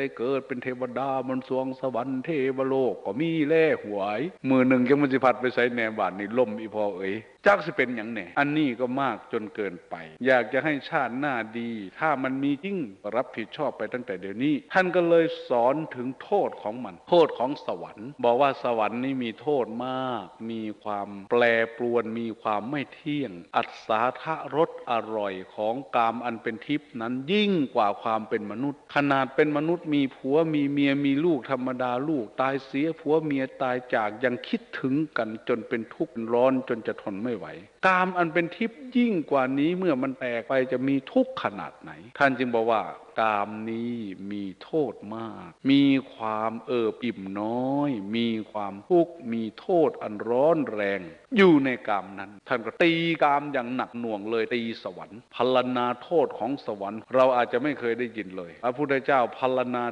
ได้เกิดเป็นเทวดาบนสวงสวรรค์เทวโลกก็มีแล่หวย มือหนึ่งจังมันสิพัดไปใส่แหนบานนี่ล่มอีพอเอ๋ย จักสิเป็นอย่างแหน่อันนี้ก็มากจนเกินไป อยากจะให้ชาติหน้าดี ถ้ามันมีจริงรับผิดชอบไปตั้งแต่เดี๋ยวนี้ ท่านก็เลยสอนถึงโทษของมัน โทษของสวรรค์ บอกว่าสวรรค์นี่มีโทษมาก มีความแปรปรวนมีความไม่เที่ยง อัศาทะรสอร่อยของกามอันเป็นทิพย์นั้นยิ่งกว่าความเป็นมนุษย์ ขนาดเป็นมนุษย์มีผัวมีเมียมีลูกธรรมดาลูกตายเสียผัวเมียตายจากยังคิดถึงกันจนเป็นทุกข์ร้อนจนจะทนไม่ไหว กามอันเป็นทิพย์ยิ่งกว่านี้เมื่อมันแตกไปจะมีทุกข์ขนาดไหน ท่านจึงบอกว่ากามนี้มีโทษมาก มีความเอิบอิ่มน้อย มีความทุกข์มีโทษอันร้อนแรง อยู่ในกามนั้น ท่านก็ตีกามอย่างหนักหน่วงเลยตีสวรรค์พรรณนาโทษของสวรรค์ เราอาจจะไม่เคยได้ยินเลยพระพุทธเจ้าพรรณนา